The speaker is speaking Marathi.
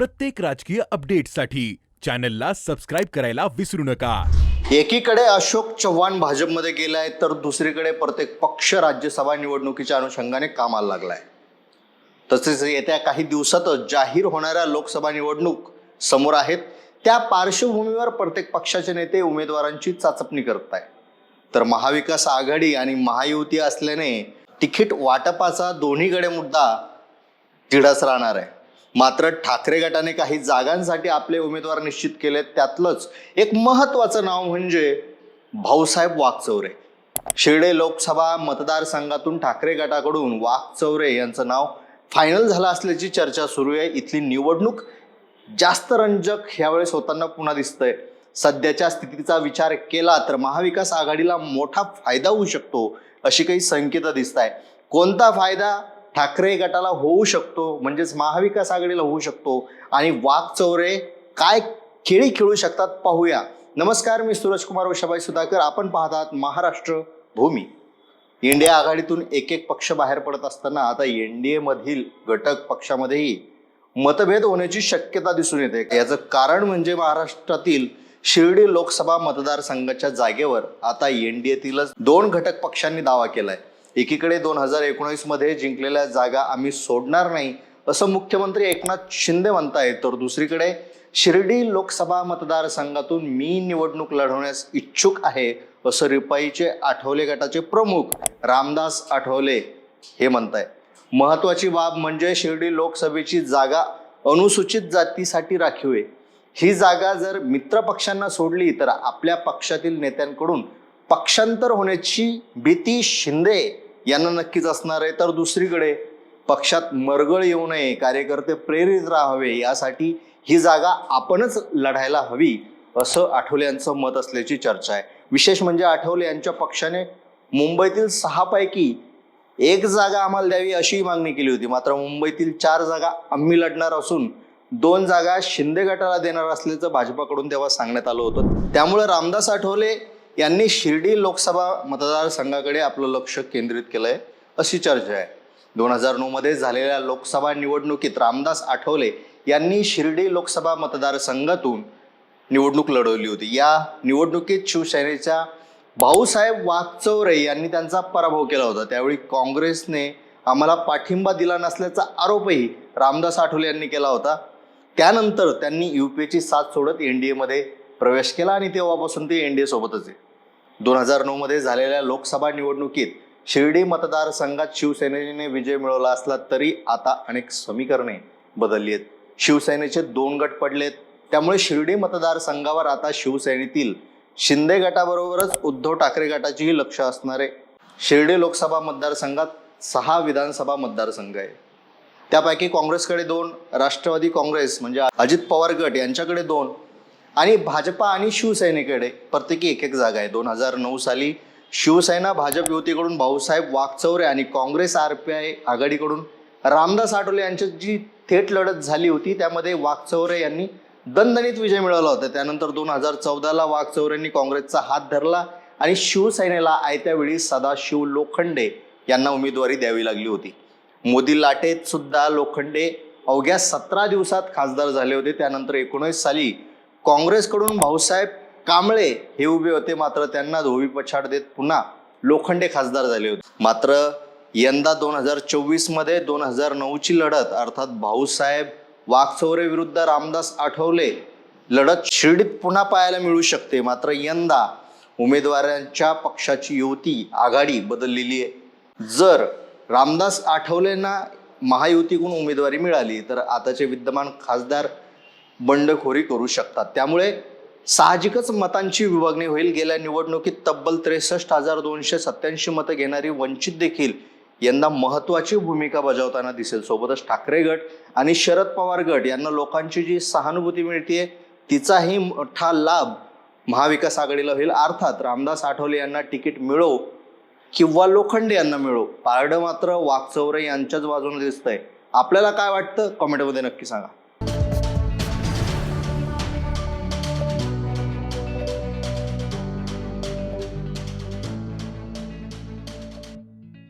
प्रत्येक राजकीय अपडेटसाठी चॅनलला सबस्क्राईब करायला विसरू नका. एकीकडे अशोक चव्हाण भाजपमध्ये गेलाय तर दुसरीकडे प्रत्येक पक्ष राज्यसभा निवडणुकीच्या अनुषंगाने कामाला लागलाय. तसेच येत्या काही दिवसातच जाहीर होणाऱ्या लोकसभा निवडणूक समोर आहेत. त्या पार्श्वभूमीवर प्रत्येक पक्षाचे नेते उमेदवारांची चाचपणी करत आहे तर महाविकास आघाडी आणि महायुती असल्याने तिकीट वाटपाचा दोन्हीकडे मुद्दा तिढाच राहणार आहे. मात्र ठाकरे गटाने काही जागांसाठी आपले उमेदवार निश्चित केले त्यातलंच एक महत्वाचं नाव म्हणजे भाऊसाहेब वाघचौरे शिर्डे लोकसभा मतदारसंघातून ठाकरे गटाकडून वाघचौरे यांचं नाव फायनल झालं असल्याची चर्चा सुरू आहे. इथली निवडणूक जास्त रंजक ह्यावेळेस होताना पुन्हा दिसतंय. सध्याच्या स्थितीचा विचार केला तर महाविकास आघाडीला मोठा फायदा होऊ शकतो अशी काही संकेत दिसत आहे कोणता फायदा? ठाकरे गटाला होऊ शकतो म्हणजेच महाविकास आघाडीला होऊ शकतो. आणि वाघचौरे काय खेळी खेळू शकतात पाहूया. नमस्कार मी सूरज कुमार वशाबाई सुधाकर. आपण पाहतात महाराष्ट्र भूमी. इंडिया आघाडीतून एक एक पक्ष बाहेर पडत असताना आता एनडीए मधील घटक पक्षामध्येही मतभेद होण्याची शक्यता दिसून येते. याचं कारण म्हणजे महाराष्ट्रातील शिर्डी लोकसभा मतदारसंघाच्या जागेवर आता एनडीएतीलच दोन घटक पक्षांनी दावा केलाय. एकीकडे दोन हजार एकोणीसमध्ये जिंकलेल्या जागा आम्ही सोडणार नाही असं मुख्यमंत्री एकनाथ शिंदे म्हणतायत. तर दुसरीकडे शिर्डी लोकसभा मतदारसंघातून मी निवडणूक लढवण्यास इच्छुक आहे असं रिपाईचे आठवले गटाचे प्रमुख रामदास आठवले हे म्हणताय महत्वाची बाब म्हणजे शिर्डी लोकसभेची जागा अनुसूचित जातीसाठी राखीव आहे. ही जागा जर मित्र पक्षांना सोडली तर आपल्या पक्षातील नेत्यांकडून पक्षांतर होण्याची भीती शिंदे यांना नक्कीच असणार आहे. तर दुसरीकडे पक्षात मरगळ येऊ नये कार्यकर्ते प्रेरित राहावे यासाठी ही जागा आपणच लढायला हवी असं आठवले यांचं मत असल्याची चर्चा आहे. विशेष म्हणजे आठवले यांच्या पक्षाने मुंबईतील सहापैकी एक जागा आम्हाला द्यावी अशी मागणी केली होती. मात्र मुंबईतील चार जागा आम्ही लढणार असून दोन जागा शिंदे गटाला देणार असल्याचं भाजपाकडून तेव्हा सांगण्यात आलं होतं. त्यामुळे रामदास आठवले यांनी शिर्डी लोकसभा मतदारसंघाकडे आपलं लक्ष केंद्रित केलंय अशी चर्चा आहे. दोन हजार नऊ मध्ये झालेल्या लोकसभा निवडणुकीत रामदास आठवले यांनी शिर्डी लोकसभा मतदारसंघातून निवडणूक लढवली होती. या निवडणुकीत शिवसेनेच्या भाऊसाहेब वागचौरे यांनी त्यांचा पराभव केला होता. त्यावेळी काँग्रेसने आम्हाला पाठिंबा दिला नसल्याचा आरोपही रामदास आठवले यांनी केला होता. त्यानंतर त्यांनी युपीची साथ सोडत एनडीए प्रवेश केला आणि तेव्हापासून ते एनडीए सोबतच आहे. दोन हजार नऊ मध्ये झालेल्या लोकसभा निवडणुकीत शिर्डी मतदारसंघात शिवसेनेने विजय मिळवला असला तरी आता अनेक समीकरणे बदलली आहेत. शिवसेनेचे दोन गट पडलेत. त्यामुळे शिर्डी मतदारसंघावर आता शिवसेनेतील शिंदे गटाबरोबरच उद्धव ठाकरे गटाचीही लक्ष असणार आहे. शिर्डी लोकसभा मतदारसंघात सहा विधानसभा मतदारसंघ आहे. त्यापैकी काँग्रेसकडे दोन राष्ट्रवादी काँग्रेस म्हणजे अजित पवार गट यांच्याकडे दोन आणि भाजपा आणि शिवसेनेकडे प्रत्येकी एक एक जागा आहे. दोन हजार नऊ साली शिवसेना भाजप युतीकडून भाऊसाहेब वागचौरे आणि काँग्रेस आर पी आय आघाडीकडून रामदास आठवले यांच्यात जी थेट लढत झाली होती त्यामध्ये वागचौरे यांनी दणदणीत विजय मिळवला होता. त्यानंतर दोन हजार चौदाला वागचौरेंनी काँग्रेसचा हात धरला आणि शिवसेनेला आयत्या वेळी सदाशिव लोखंडे यांना उमेदवारी द्यावी लागली होती. मोदी लाटेत सुद्धा लोखंडे अवघ्या सतरा दिवसात खासदार झाले होते. त्यानंतर एकोणीस साली काँग्रेसकडून भाऊसाहेब कांबळे हे उभे होते. मात्र त्यांना धोबी पछाड देत पुन्हा लोखंडे खासदार झाले होते. मात्र यंदा दोन हजार चोवीसमध्ये दोन हजार नऊची लढत अर्थात भाऊसाहेब वाघचौरे विरुद्ध रामदास आठवले लढत शिर्डीत पुन्हा पाहायला मिळू शकते. मात्र यंदा उमेदवारांच्या पक्षाची युती आघाडी बदललेली आहे. जर रामदास आठवलेंना महायुतीकडून उमेदवारी मिळाली तर आताचे विद्यमान खासदार बंडखोरी करू शकतात. त्यामुळे साहजिकच मतांची विभागणी होईल. गेल्या निवडणुकीत तब्बल त्रेसष्ट हजार दोनशे सत्याऐंशी मतं घेणारी वंचित देखील यंदा महत्वाची भूमिका बजावताना दिसेल. सोबतच ठाकरे गट आणि शरद पवार गट यांना लोकांची जी सहानुभूती मिळते तिचाही मोठा लाभ महाविकास आघाडीला होईल. अर्थात रामदास आठवले यांना तिकीट मिळो किंवा लोखंडे यांना मिळो पारडं मात्र वाकचौरे यांच्याच बाजूने दिसतंय. आपल्याला काय वाटतं? कॉमेंटमध्ये नक्की सांगा.